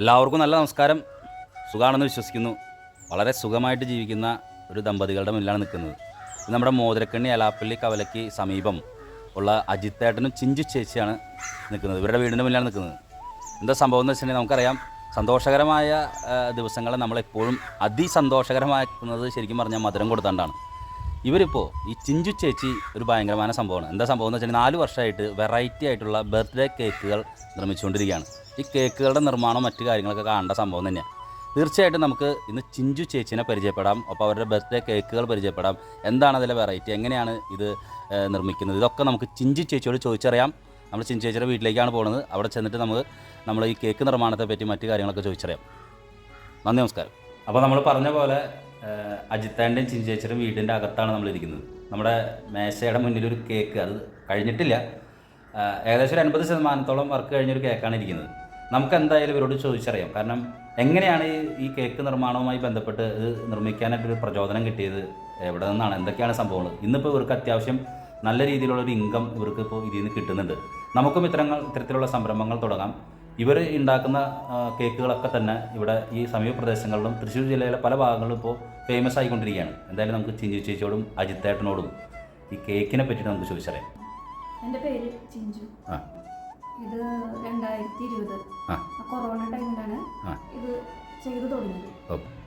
എല്ലാവർക്കും നല്ല നമസ്കാരം. സുഖമാണെന്ന് വിശ്വസിക്കുന്നു. വളരെ സുഖമായിട്ട് ജീവിക്കുന്ന ഒരു ദമ്പതികളുടെ മുന്നിലാണ് നിൽക്കുന്നത്. നമ്മുടെ മോതിരക്കണ്ണി അലാപ്പള്ളി കവലയ്ക്ക് സമീപം ഉള്ള അജിത്തേട്ടനും ചിഞ്ചു ചേച്ചിയാണ് നിൽക്കുന്നത്. ഇവരുടെ വീടിന്റെ മുന്നിലാണ് നിൽക്കുന്നത്. എന്താ സംഭവം എന്ന് വെച്ചിട്ടുണ്ടെങ്കിൽ നമുക്കറിയാം. സന്തോഷകരമായ ദിവസങ്ങളെ നമ്മളെപ്പോഴും അതിസന്തോഷകരമാക്കുന്നത് ശരിക്കും പറഞ്ഞാൽ മധുരം കൊടുത്താണ്ടാണ്. ഇവരിപ്പോൾ ഈ ചിഞ്ചു ചേച്ചി ഒരു ഭയങ്കരമായ സംഭവമാണ്. എന്താ സംഭവം എന്ന് വെച്ചാൽ നാല് വർഷമായിട്ട് വെറൈറ്റി ആയിട്ടുള്ള ബർത്ത്ഡേ കേക്കുകൾ നിർമ്മിച്ചുകൊണ്ടിരിക്കുകയാണ്. ഈ കേക്കുകളുടെ നിർമ്മാണം മറ്റു കാര്യങ്ങളൊക്കെ കാണേണ്ട സംഭവം തന്നെയാണ് തീർച്ചയായിട്ടും നമുക്ക് ഇന്ന് ചിഞ്ചു ചേച്ചിനെ പരിചയപ്പെടാം. അപ്പോൾ അവരുടെ ബർത്ത്ഡേ കേക്കുകൾ പരിചയപ്പെടാം. എന്താണ് അതിലെ വെറൈറ്റി? എങ്ങനെയാണ് ഇത് നിർമ്മിക്കുന്നത്? ഇതൊക്കെ നമുക്ക് ചിഞ്ചു ചേച്ചിയോട് ചോദിച്ചറിയാം. നമ്മൾ ചിഞ്ചു ചേച്ചിയുടെ വീട്ടിലേക്കാണ് പോകുന്നത്. അവിടെ ചെന്നിട്ട് നമുക്ക് നമ്മൾ ഈ കേക്ക് നിർമ്മാണത്തെ പറ്റി മറ്റു കാര്യങ്ങളൊക്കെ ചോദിച്ചറിയാം. നന്ദി നമസ്കാരം. അപ്പോൾ നമ്മൾ പറഞ്ഞ പോലെ അജിത്താന്റെയും ചിഞ്ചു ചേച്ചിയുടെ വീടിന്റെ അകത്താണ് നമ്മൾ ഇരിക്കുന്നത്. നമ്മുടെ മേശയുടെ മുന്നിൽ ഒരു കേക്ക്. അത് കഴിഞ്ഞിട്ടില്ല. ഏകദേശം ഒരു അൻപത് ശതമാനത്തോളം വർക്ക് കഴിഞ്ഞൊരു കേക്കാണ് ഇരിക്കുന്നത്. നമുക്ക് എന്തായാലും ഇവരോട് ചോദിച്ചറിയാം. കാരണം എങ്ങനെയാണ് ഈ കേക്ക് നിർമ്മാണവുമായി ബന്ധപ്പെട്ട് ഇത് നിർമ്മിക്കാനായിട്ടൊരു പ്രചോദനം കിട്ടിയത്? എവിടെ നിന്നാണ്? എന്തൊക്കെയാണ് സംഭവങ്ങൾ? ഇന്നിപ്പോൾ ഇവർക്ക് അത്യാവശ്യം നല്ല രീതിയിലുള്ള ഒരു ഇൻകം ഇവർക്ക് ഇപ്പോൾ ഇതിൽ നിന്ന് കിട്ടുന്നുണ്ട്. നമുക്കും ഇത്തരങ്ങൾ ഇത്തരത്തിലുള്ള സംരംഭങ്ങൾ തുടങ്ങാം. ഇവർ ഉണ്ടാക്കുന്ന കേക്കുകളൊക്കെ തന്നെ ഇവിടെ ഈ സമീപ പ്രദേശങ്ങളിലും തൃശ്ശൂർ ജില്ലയിലെ പല ഭാഗങ്ങളിലും ഇപ്പോൾ ഫേമസ് ആയിക്കൊണ്ടിരിക്കുകയാണ്. എന്തായാലും നമുക്ക് ചിഞ്ചു ചേച്ചിയോടും അജിത്തേട്ടനോടും ഈ കേക്കിനെ പറ്റിയിട്ട് നമുക്ക് ചോദിച്ചറിയാം. എന്റെ പേര് ചിഞ്ചു. ആ. ഇത് രണ്ടായിരത്തി ഇരുപത്. കൊറോണ ടൈമിലാണ് ഇത് ചെയ്തു തുടങ്ങിയത്.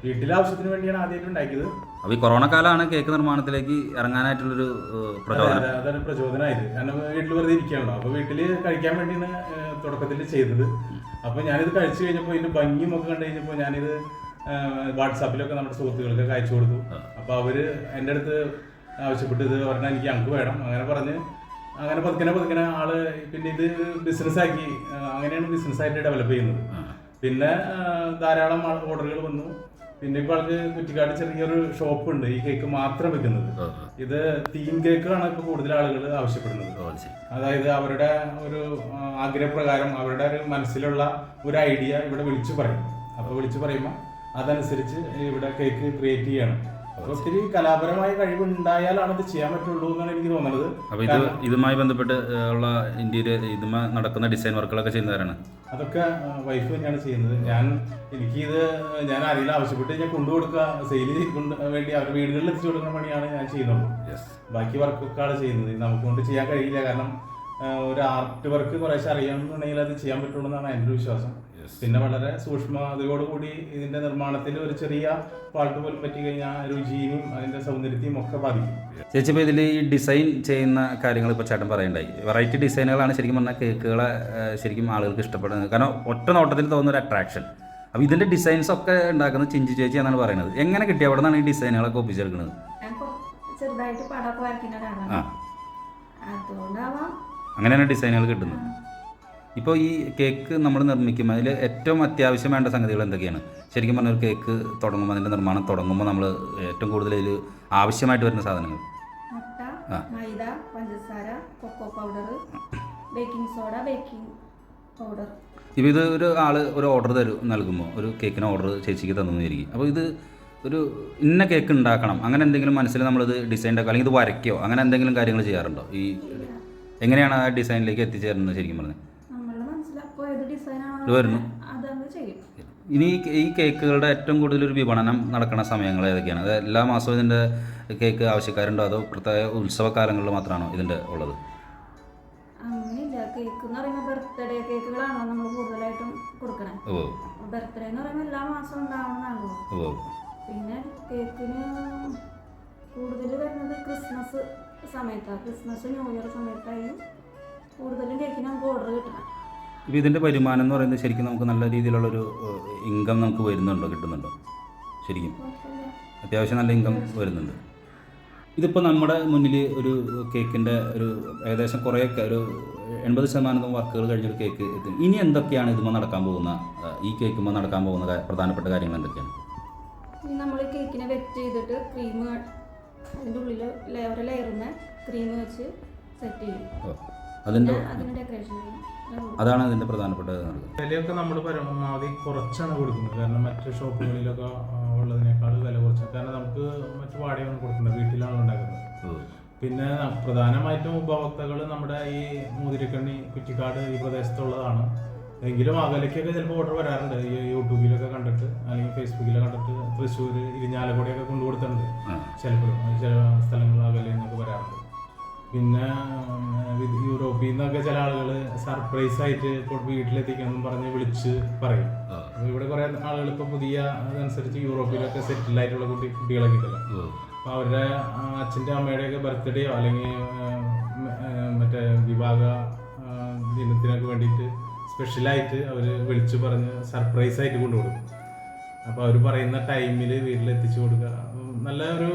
വീട്ടിലെ ആവശ്യത്തിന് വേണ്ടിയാണ് ആദ്യമായിട്ട് ഉണ്ടാക്കിയത്. അപ്പോൾ ഈ കൊറോണ കാലമാണ് കേക്ക് നിർമ്മാണത്തിലേക്ക് ഇറങ്ങാനായിട്ടുള്ളൊരു പ്രചോദനം. അതെ, അതാണ് പ്രചോദനമായത്. കാരണം വീട്ടിൽ വെറുതെ ഇരിക്കുകയാണല്ലോ. അപ്പൊ വീട്ടിൽ കഴിക്കാൻ വേണ്ടിയാണ് തുടക്കത്തിൽ ചെയ്തത്. അപ്പൊ ഞാനിത് കഴിച്ചു കഴിഞ്ഞപ്പോൾ ഇതിന്റെ ഭംഗിയും ഒക്കെ കണ്ടു കഴിഞ്ഞപ്പോൾ ഞാനിത് വാട്സാപ്പിലൊക്കെ നമ്മുടെ സുഹൃത്തുക്കൾക്ക് അയച്ചു കൊടുത്തു. അപ്പൊ അവർ എന്റെ അടുത്ത് ആവശ്യപ്പെട്ടത് ഇത് പറഞ്ഞാൽ എനിക്ക് ഞങ്ങൾക്ക് വേണം. അങ്ങനെ പറഞ്ഞ് അങ്ങനെ പതുക്കനെ പതുക്കനെ ആൾ പിന്നെ ഇത് ബിസിനസ് ആക്കി. അങ്ങനെയാണ് ബിസിനസ് ആയിട്ട് ഡെവലപ്പ് ചെയ്യുന്നത്. പിന്നെ ധാരാളം ഓർഡറുകൾ വന്നു. പിന്നെ ഇപ്പോൾ ആൾക്ക് കുറ്റിക്കാട് ചെറിയൊരു ഷോപ്പ് ഉണ്ട്. ഈ കേക്ക് മാത്രം വെക്കുന്നത്. ഇത് തീം കേക്കാണ് ഇപ്പോൾ കൂടുതൽ ആളുകൾ ആവശ്യപ്പെടുന്നത്. അതായത് അവരുടെ ഒരു ആഗ്രഹപ്രകാരം അവരുടെ ഒരു മനസ്സിലുള്ള ഒരു ഐഡിയ ഇവിടെ വിളിച്ചു പറയും. അപ്പോൾ വിളിച്ചു പറയുമ്പോൾ അതനുസരിച്ച് ഇവിടെ കേക്ക് ക്രിയേറ്റ് ചെയ്യണം. ഒത്തിരി കലാപരമായ കഴിവുണ്ടായാലാണ് ഇത് ചെയ്യാൻ പറ്റുള്ളൂ എന്നാണ് എനിക്ക് തോന്നുന്നത്. അപ്പൊ ഇത് ഇതുമായി ബന്ധപ്പെട്ട് ഉള്ള ഇന്ത്യയിൽ ഇതുമായി നടക്കുന്ന ഡിസൈൻ വർക്കുകളൊക്കെ ചെയ്യുന്നവരാണ്. അതൊക്കെ വൈഫ് തന്നെയാണ് ചെയ്യുന്നത്. ഞാൻ എനിക്കിത് ഞാൻ ആരെങ്കിലും ആവശ്യപ്പെട്ട് ഞാൻ കൊണ്ടുകൊടുക്കുക സെയിൽ വേണ്ടി അവരുടെ വീടുകളിൽ എത്തിച്ചു കൊടുക്കുന്ന പണിയാണ് ഞാൻ ചെയ്യുന്നുള്ളൂ ബാക്കി വർക്കൊക്കെ ആണ് ചെയ്യുന്നത്. നമുക്ക് കൊണ്ട് ചെയ്യാൻ കഴിയില്ല. കാരണം ഒരു ആർട്ട് വർക്ക് കുറേശ്ശെ അറിയണമെന്നുണ്ടെങ്കിൽ അത് ചെയ്യാൻ പറ്റുള്ളൂ എന്നാണ് എന്റെ വിശ്വാസം. പിന്നെ വളരെ സൂക്ഷ്മതയോടുകൂടി ഇതിന്റെ നിർമ്മാണത്തിൽ ഒരു ചെറിയ പാട്ട് പോലും പറ്റി കഴിഞ്ഞാൽ രുചിയും അതിന്റെ സൗന്ദര്യത്തെയും ഒക്കെ ബാധിക്കും. ചേച്ചി ഇപ്പോൾ ഇതിൽ ഈ ഡിസൈൻ ചെയ്യുന്ന കാര്യങ്ങൾ ഇപ്പോൾ ചേട്ടൻ പറയണ്ടായി വെറൈറ്റി ഡിസൈനുകളാണ് ശരിക്കും പറഞ്ഞാൽ കേക്കുകളെ ശരിക്കും ആളുകൾക്ക് ഇഷ്ടപ്പെടുന്നത്. കാരണം ഒറ്റ നോട്ടത്തിൽ തോന്നുന്ന ഒരു അട്രാക്ഷൻ അപ്പോൾ ഇതിന്റെ ഡിസൈൻസ് ഒക്കെ ഉണ്ടാക്കുന്നത് ചിഞ്ചി ചേച്ചി എന്നാണ് പറയുന്നത്. എങ്ങനെ കിട്ടി? അവിടെ നിന്നാണ് ഈ ഡിസൈനുകളൊക്കെ ഒപ്പിച്ചെടുക്കുന്നത്? ചെറുതായിട്ട് പടമൊക്കെ വരയ്ക്കുന്ന ഒരാളാണ്. അതുകൊണ്ടാവാം. അങ്ങനെയാണ് ഡിസൈനുകൾ കിട്ടുന്നത്. ഇപ്പോൾ ഈ കേക്ക് നമ്മൾ നിർമ്മിക്കുമ്പോൾ അതിൽ ഏറ്റവും അത്യാവശ്യം വേണ്ട സംഗതികൾ എന്തൊക്കെയാണ്? ശരിക്കും പറഞ്ഞാൽ ഒരു കേക്ക് തുടങ്ങുമ്പോൾ അതിന്റെ നിർമ്മാണം തുടങ്ങുമ്പോൾ നമ്മൾ ഏറ്റവും കൂടുതൽ ഇതിൽ ആവശ്യമായിട്ട് വരുന്ന സാധനങ്ങൾ. മൈദ പഞ്ചസാര cocoa powder baking soda baking powder. ഇപ്പോൾ ഇത് ഒരു ആൾ ഒരു ഓർഡർ തരും നൽകുമ്പോൾ ഒരു കേക്കിന് ഓർഡർ ചേച്ചിക്ക് തന്നിരിക്കും അപ്പോൾ ഇത് ഒരു ഇന്ന കേക്ക് ഉണ്ടാക്കണം അങ്ങനെ എന്തെങ്കിലും മനസ്സിൽ നമ്മളിത് ഡിസൈൻ ഉണ്ടാക്കുക അല്ലെങ്കിൽ ഇത് വരയ്ക്കോ? അങ്ങനെ എന്തെങ്കിലും കാര്യങ്ങൾ ചെയ്യാറുണ്ടോ? ഈ എങ്ങനെയാണ് ആ ഡിസൈനിലേക്ക് എത്തിച്ചേരുന്നത് ശരിക്കും പറഞ്ഞത് ഇത് വരുന്നു. അതങ്ങ് ചെയ്യും. ഇനി ഈ- കേക്കുകളുടെ ഏറ്റവും കൂടുതൽ ഒരു വിപണനം നടക്കുന്ന സമയങ്ങൾ ഏതൊക്കെയാണ്? അത് എല്ലാ മാസവും ഇതിന്റെ കേക്ക് ആവശ്യക്കാരുണ്ടോ? അതോ പ്രത്യേക ഉത്സവകാലങ്ങളിൽ മാത്രമാണോ ഇതിന്റെ ഉള്ളത്? അങ്ങനെയില്ല. കേക്ക് എന്ന് പറയുമ്പോൾ ബർത്ത്ഡേ കേക്കുകളാണോ നമ്മൾ കൂടുതലായിട്ടും കൊടുക്കണേ. ഓ. ബർത്ത്ഡേ എന്ന് പറയുമ്പോൾ എല്ലാ മാസവും ഉണ്ടാവണമെന്നാണല്ലോ ഓ. പിന്നെ കേക്കിന് കൂടുതൽ വരുന്നത് ക്രിസ്മസ് സമയത്താണ് ക്രിസ്മസ് ന്യൂ ഇയർ സമയത്തായി കൂടുതലും കേക്കിന് നമുക്ക് ഓർഡർ കിട്ടണം. ഇപ്പോൾ ഇതിന്റെ വരുമാനം എന്ന് പറയുന്നത് ശരിക്കും നമുക്ക് നല്ല രീതിയിലുള്ളൊരു ഇൻകം നമുക്ക് വരുന്നുണ്ടോ കിട്ടുന്നുണ്ടോ? ശരിക്കും. അത്യാവശ്യം നല്ല ഇൻകം വരുന്നുണ്ട്. ഇതിപ്പോൾ നമ്മുടെ മുന്നിൽ ഒരു കേക്കിന്റെ ഒരു ഏകദേശം കുറേയൊക്കെ ഒരു എൺപത് ശതമാനം വർക്കുകൾ കഴിഞ്ഞൊരു കേക്ക് എത്തി ഇനി എന്തൊക്കെയാണ് ഇതുമ്പോൾ നടക്കാൻ പോകുന്ന ഈ കേക്കുമ്പോൾ നടക്കാൻ പോകുന്ന പ്രധാനപ്പെട്ട കാര്യങ്ങൾ എന്തൊക്കെയാണ്? നമ്മൾ കേക്കിനെ വെറ്റ് ചെയ്തിട്ട് ക്രീം അതിന്റെ ഉള്ളിൽ ലെയർ ലെയറിന് ക്രീം വെച്ച് സെറ്റ് ചെയ്യും. അതിന്റെ ഡെക്കറേഷൻ ചെയ്യും. അതാണ് അതിന്റെ പ്രധാനപ്പെട്ട നടക്കുന്നത് വിലയൊക്കെ നമ്മൾ പരമാവധി കുറച്ചാണ് കൊടുക്കുന്നത്. കാരണം മറ്റു ഷോപ്പുകളിലൊക്കെ ഉള്ളതിനേക്കാൾ വില കുറച്ച്. കാരണം നമുക്ക് മറ്റു വാടകയാണ് കൊടുക്കുന്നത്. വീട്ടിലാണ് ഉണ്ടാക്കുന്നത്. പിന്നെ പ്രധാനമായിട്ടും ഉപഭോക്താക്കൾ നമ്മുടെ ഈ മുതിരക്കണ്ണി കുറ്റിക്കാട് ഈ പ്രദേശത്തുള്ളതാണ്. എങ്കിലും അകലേക്കൊക്കെ ചിലപ്പോൾ ഓർഡർ വരാറുണ്ട്. ഈ യൂട്യൂബിലൊക്കെ കണ്ടിട്ട് അല്ലെങ്കിൽ ഫേസ്ബുക്കിലൊക്കെ കണ്ടിട്ട് തൃശ്ശൂർ ഇരിഞ്ഞാലക്കുടിയൊക്കെ കൊണ്ടുകൊടുത്തിട്ടുണ്ട്. ചിലപ്പോഴും ചില സ്ഥലങ്ങൾ അകലെ നിന്നൊക്കെ വരാറുണ്ട്. പിന്നെ യൂറോപ്പിൽ നിന്നൊക്കെ ചില ആളുകൾ സർപ്രൈസ് ആയിട്ട് ഇപ്പോൾ വീട്ടിലെത്തിക്കണം എന്ന് പറഞ്ഞ് വിളിച്ച് പറയും. ഇവിടെ കുറെ ആളുകൾ ഇപ്പൊ പുതിയ അതനുസരിച്ച് യൂറോപ്പിലൊക്കെ സെറ്റിൽ ആയിട്ടുള്ള കുട്ടി കുട്ടികളൊക്കെ ഉണ്ടല്ലോ അപ്പൊ അപ്പോൾ അവരുടെ അച്ഛന്റെ അമ്മയുടെ അമ്മയുടെയൊക്കെ ബർത്ത്ഡേയോ അല്ലെങ്കിൽ മറ്റേ വിവാഹ ദിനത്തിനൊക്കെ വേണ്ടിയിട്ട് സ്പെഷ്യലായിട്ട് അവർ വിളിച്ചു പറഞ്ഞ് സർപ്രൈസ് ആയിട്ട് കൊണ്ടുപോകും അപ്പോൾ അവർ പറയുന്ന ടൈമിൽ വീട്ടിലെത്തിച്ചു കൊടുക്കുക. നല്ല ഒരു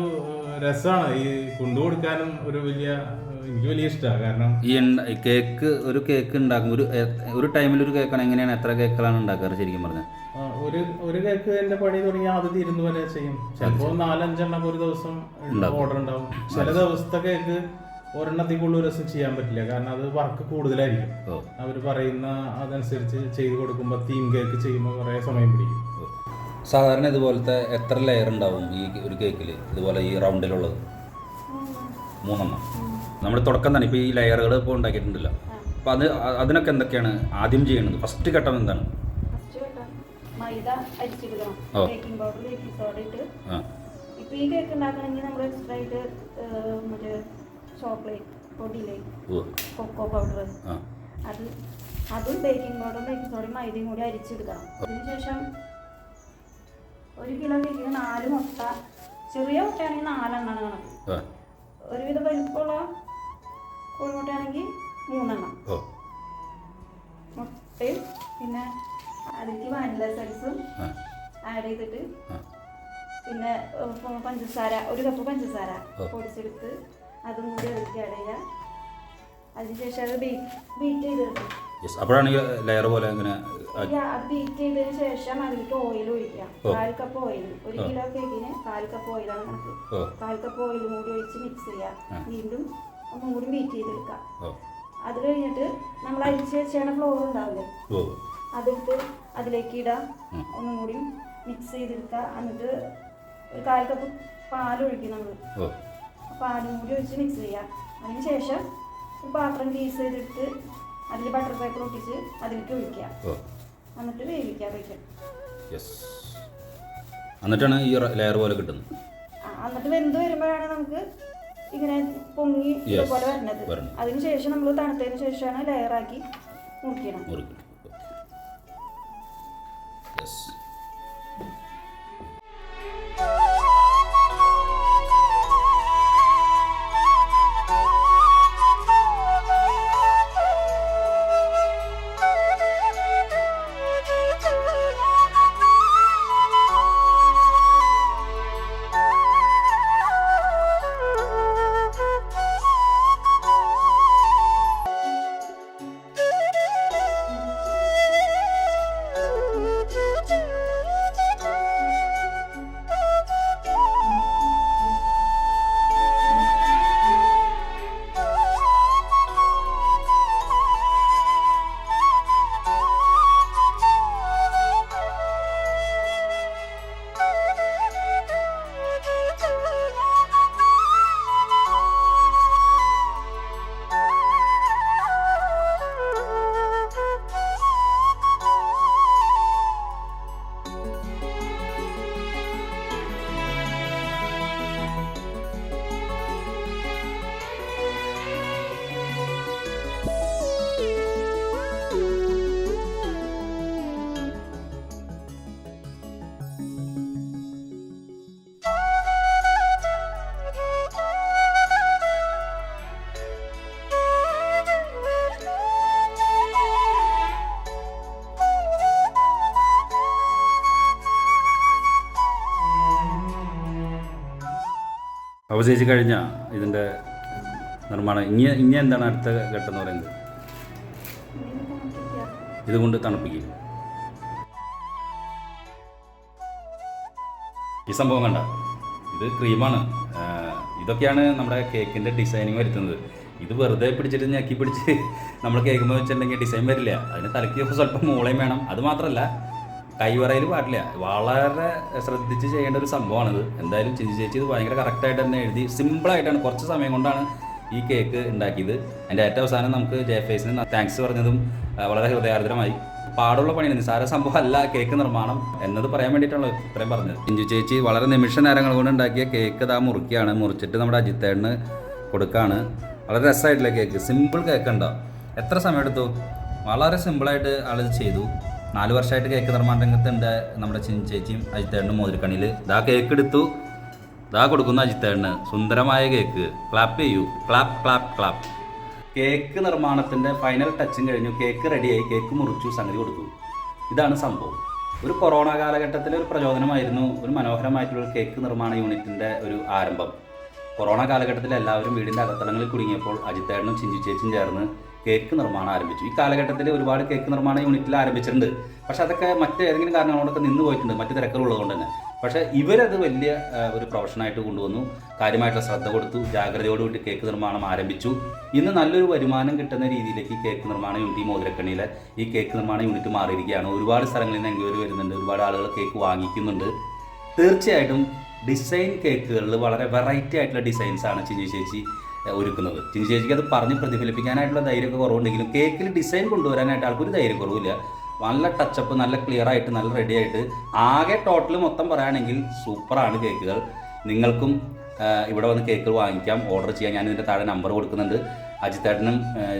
രസമാണ്. ഈ കൊണ്ടുകൊടുക്കാനും ഒരു വലിയ എനിക്ക് വലിയ ഇഷ്ടമാണ് കാരണം ഈ കേക്ക് ഒരു കേക്ക് ഉണ്ടാക്കും ഒരു ഒരു ടൈമിൽ ഒരു കേക്കാണ് എങ്ങനെയാണ് എത്ര കേക്കുകളാണ് ഉണ്ടാക്കാറ് ശരിക്കും പറഞ്ഞാൽ ഒരു ഒരു കേക്ക് എന്റെ പണി തുടങ്ങി അത് തീരുന്ന പോലെ ചെയ്യും. ചിലപ്പോൾ നാലഞ്ചെണ്ണം ഒരു ദിവസം ഓർഡർ ഉണ്ടാവും. ചില ദിവസത്തെ കേക്ക് ഒരെണ്ണത്തിൽ കൂടുതൽ ദിവസം ചെയ്യാൻ പറ്റില്ല. കാരണം അത് വർക്ക് കൂടുതലായിരിക്കും. അവർ പറയുന്ന അതനുസരിച്ച് ചെയ്ത് കൊടുക്കുമ്പോൾ തീം കേക്ക് ചെയ്യുമ്പോൾ കുറേ സമയം പിടിക്കും. സാധാരണ ഇതുപോലത്തെ എത്ര ലെയർ ഉണ്ടാവും ഈ ഒരു കേക്കിൽ ഇതുപോലെ ഈ റൗണ്ടിലുള്ളത് മൂന്നെണ്ണം. നമ്മൾ തുടക്കം തന്നെ ഇപ്പോൾ ഈ ലെയറുകൾ ഇപ്പോൾ ഉണ്ടാക്കിയിട്ടുണ്ടല്ലോ. അപ്പോൾ അത് അതിനൊക്കെ എന്തൊക്കെയാണ് ആദ്യം ചെയ്യേണ്ടത് ഫസ്റ്റ് ഘട്ടം എന്താണ്? മൈദ അരിച്ചെടുക്കണം ഓ. ബേക്കിംഗ് പൗഡർ ബേക്കിംഗ് സോഡ ഇട്ട്. ഇപ്പൊ ഈ കേക്ക് ഉണ്ടാക്കണമെങ്കിൽ നമ്മൾ എക്സ്ട്രാ ആയിട്ട് മറ്റേ ചോക്ലേറ്റ് പൊടിയില്ലേ? ഓ കൊക്കോ പൗഡർ അതും ബേക്കിംഗ് പൗഡറും ബേക്കിംഗ് സോഡയും മൈദയും കൂടി അരിച്ചെടുക്കണം അതിനുശേഷം ഒരു കിലോ കിട്ടിയ നാല് മുട്ട. ചെറിയ മുട്ടയാണെങ്കിൽ നാലെണ്ണം കണക്ക്. ഒരുവിധ വലിപ്പമുള്ള കോഴിമുട്ടയാണെങ്കിൽ മൂന്നെണ്ണം. മുട്ടയും പിന്നെ അതിലേക്ക് വാനില സൈസും ആഡ് ചെയ്തിട്ട് പിന്നെ പഞ്ചസാര ഒരു കപ്പ് പഞ്ചസാര. പൊടിച്ചെടുത്ത് അതും കൂടി അതിലേക്ക് ആഡ് ചെയ്യുക. അതിനുശേഷം അത് ബീറ്റ് ബീറ്റ് ചെയ്തെടുക്കും. യെസ് അപ്പോഴാണ് ഈ ലെയർ പോലെ ഇങ്ങനെ അത് ബീറ്റ് ചെയ്തതിന് ശേഷം അതിലേക്ക് ഓയിൽ ഒഴിക്കാം. കാൽ കപ്പ് ഓയിൽ ഒരു കിലോ കേക്കിന് കാൽ കപ്പ് ഓയിലാണ് കണക്ക് കാൽ കപ്പ് ഓയിലും കൂടി ഒഴിച്ച് മിക്സ് ആ. ചെയ്യുക വീണ്ടും ഒന്നും കൂടി ബീറ്റ് ചെയ്തെടുക്കാം അത് കഴിഞ്ഞിട്ട് നമ്മൾ അരിച്ച് വെച്ചാണ് ഫ്ലോർ ഉണ്ടാവില്ലേ അതെടുത്ത് അതിലേക്ക് ഇടാം. ഒന്നും കൂടി മിക്സ് ചെയ്തെടുക്കുക. എന്നിട്ട് ഒരു കാൽ കപ്പ് പാൽ ഒഴിക്കും നമ്മൾ പാലും കൂടി ഒഴിച്ച് മിക്സ് ചെയ്യുക. അതിന് ശേഷം ഒരു പാത്രം ഗ്രീസ് ചെയ്തെടുത്ത് അതിൽ ബട്ടർ പേപ്പർ ഒട്ടിച്ച് അതിലേക്ക് ഒഴിക്കുക. എന്നിട്ട് വേവിക്കുക വയ്ക്കുക യെസ് എന്നിട്ടാണ് ഈ ലെയർ പോലെ കിട്ടുന്നത്. എന്നിട്ട് വെന്ത് വരുമ്പോഴാണ് നമുക്ക് ഇങ്ങനെ പൊങ്ങി. ഇതുപോലെ വരുന്നത് അതിനുശേഷം ശേഷം നമ്മൾ തണുത്തതിന് ശേഷമാണ് ലെയറാക്കി മുറിക്കണം. മുറിക്കണം. യെസ് അപ്പോൾ കഴിഞ്ഞാൽ കഴിഞ്ഞ ഇതിന്റെ നിർമ്മാണം. ഇനി ഇനി എന്താണ് അടുത്ത ഘട്ടം എന്ന് പറയുന്നത്? ഇങ്ങനെ. ഇതുകൊണ്ട് തണുപ്പിക്കും. ഈ സംഭവം കണ്ട? ഇത് ക്രീമാണ്. ഇതൊക്കെയാണ് നമ്മുടെ കേക്കിന്റെ ഡിസൈനിങ് വരുത്തുന്നത്. ഇത് വെറുതെ പിടിച്ചിട്ട് ഞെക്കി പിടിച്ച് നമ്മൾ കേൾക്കുമ്പോൾ വെച്ചിട്ടുണ്ടെങ്കിൽ ഡിസൈൻ വരില്ല. അതിന് തലയ്ക്ക് സ്വല്പം മൂളയും വേണം. അത് മാത്രമല്ല കൈവറയിൽ പാടില്ല. വളരെ ശ്രദ്ധിച്ച് ചെയ്യേണ്ട ഒരു സംഭവമാണിത്. എന്തായാലും ചിന്തി ചേച്ചി ഇത് ഭയങ്കര കറക്റ്റായിട്ട് തന്നെ എഴുതി സിമ്പിളായിട്ടാണ് കുറച്ച് സമയം കൊണ്ടാണ് ഈ കേക്ക് ഉണ്ടാക്കിയത്. അതിന്റെ ഏറ്റവും അവസാനം നമുക്ക് ജെ ഫേസിന് താങ്ക്സ് പറഞ്ഞതും വളരെ ഹൃദയാർദ്രമായി. പാടുള്ള പണിയാണ്. നിസ്സാര സംഭവം അല്ല കേക്ക് നിർമ്മാണം എന്നത് പറയാൻ വേണ്ടിയിട്ടാണ് ഇത്രയും പറഞ്ഞത്. ചിഞ്ചു ചേച്ചി വളരെ നിമിഷ നേരങ്ങൾ കൊണ്ട് ഉണ്ടാക്കിയ കേക്ക് ഇതാ മുറിക്കുകയാണ് മുറിച്ചിട്ട് നമ്മുടെ അജിത്തേടിന് കൊടുക്കുകയാണ് വളരെ രസമായിട്ടില്ല കേക്ക് സിമ്പിൾ കേക്ക് ഉണ്ടോ? എത്ര സമയം എടുത്തു? വളരെ സിമ്പിളായിട്ട് ആൾ ചെയ്തു. നാല് വർഷമായിട്ട് കേക്ക് നിർമ്മാണ രംഗത്ത് ഉണ്ട് നമ്മുടെ ചേച്ചിയും അജിത്തേണ്ണും മോതിരക്കണിയിൽ ഇതാ കേക്ക് എടുത്തു. ഇതാ കൊടുക്കുന്നു അജിത്തേടിന് സുന്ദരമായ കേക്ക് ക്ലാപ്പ് ചെയ്യൂ. ക്ലാപ്പ് ക്ലാപ്പ് ക്ലാപ്പ് കേക്ക് നിർമ്മാണത്തിന്റെ ഫൈനൽ ടച്ചും കഴിഞ്ഞു. കേക്ക് റെഡിയായി കേക്ക് മുറിച്ചു. സംഗതി കൊടുത്തു. ഇതാണ് സംഭവം. ഒരു കൊറോണ കാലഘട്ടത്തിലെ ഒരു പ്രചോദനമായിരുന്നു. ഒരു മനോഹരമായിട്ടുള്ള കേക്ക് നിർമ്മാണ യൂണിറ്റിന്റെ ഒരു ആരംഭം. കൊറോണ കാലഘട്ടത്തിൽ എല്ലാവരും വീടിന്റെ അകത്തളങ്ങളിൽ കുടുങ്ങിയപ്പോൾ അജിത്തേടനും ചിഞ്ചു ചേച്ചിയും ചേർന്ന് കേക്ക് നിർമ്മാണം ആരംഭിച്ചു. ഈ കാലഘട്ടത്തിൽ ഒരുപാട് കേക്ക് നിർമ്മാണ യൂണിറ്റിൽ ആരംഭിച്ചിട്ടുണ്ട്. പക്ഷേ അതൊക്കെ മറ്റേതെങ്കിലും കാരണങ്ങളോടൊക്കെ നിന്ന് പോയിട്ടുണ്ട്. മറ്റു തിരക്കുകളുള്ളതുകൊണ്ട് തന്നെ. പക്ഷേ ഇവരത് വലിയ ഒരു പ്രൊഫഷനായിട്ട് കൊണ്ടുവന്നു. കാര്യമായിട്ടുള്ള ശ്രദ്ധ കൊടുത്തു. ജാഗ്രതയോടുകൂടി കേക്ക് നിർമ്മാണം ആരംഭിച്ചു. ഇന്ന് നല്ലൊരു വരുമാനം കിട്ടുന്ന രീതിയിലേക്ക് കേക്ക് നിർമ്മാണ യൂണിറ്റ് ഈ മോതിരക്കണ്ണിയിലെ ഈ കേക്ക് നിർമ്മാണ യൂണിറ്റ് മാറിയിരിക്കുകയാണ്. ഒരുപാട് സ്ഥലങ്ങളിൽ നിന്ന് എൻക്വയറി വരുന്നുണ്ട്. ഒരുപാട് ആളുകൾ കേക്ക് വാങ്ങിക്കുന്നുണ്ട്. തീർച്ചയായിട്ടും ഡിസൈൻ കേക്കുകളിൽ വളരെ വെറൈറ്റി ആയിട്ടുള്ള ഡിസൈൻസാണ് ചിഞ്ചി ചേച്ചി. ഒരുക്കുന്നത്. ചിഞ്ചി ചേച്ചിക്ക് അത് പറഞ്ഞ് പ്രതിഫലിപ്പിക്കാനായിട്ടുള്ള ധൈര്യമൊക്കെ കുറവുണ്ടെങ്കിലും കേക്കിൽ ഡിസൈൻ കൊണ്ടുവരാനായിട്ട് ആൾക്കൊരു ധൈര്യം കുറവില്ല. നല്ല ടച്ചപ്പ് നല്ല ക്ലിയർ ആയിട്ട് നല്ല റെഡി ആയിട്ട് ആകെ ടോട്ടൽ മൊത്തം പറയുകയാണെങ്കിൽ സൂപ്പറാണ് കേക്കുകൾ. നിങ്ങൾക്കും ഇവിടെ വന്ന് കേക്കുകൾ വാങ്ങിക്കാം. ഓർഡർ ചെയ്യാം ഞാൻ ഇതിന്റെ താഴെ നമ്പർ കൊടുക്കുന്നുണ്ട്. അജിത്തേട്ടനും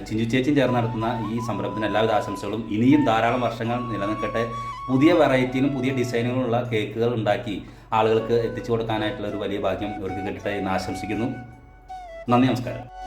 ചിഞ്ചു ചേച്ചിയും ചേർന്ന് നടത്തുന്ന ഈ സംരംഭത്തിന് എല്ലാവിധ ആശംസകളും ഇനിയും ധാരാളം വർഷങ്ങൾ നിലനിൽക്കട്ടെ. പുതിയ വെറൈറ്റിയിലും പുതിയ ഡിസൈനുകളുള്ള കേക്കുകൾ ഉണ്ടാക്കി ആളുകൾക്ക് എത്തിച്ചു കൊടുക്കാനായിട്ടുള്ള ഒരു വലിയ ഭാഗ്യം ഇവർക്ക് കിട്ടട്ടെ എന്ന് ആശംസിക്കുന്നു. നന്ദി നമസ്കാരം.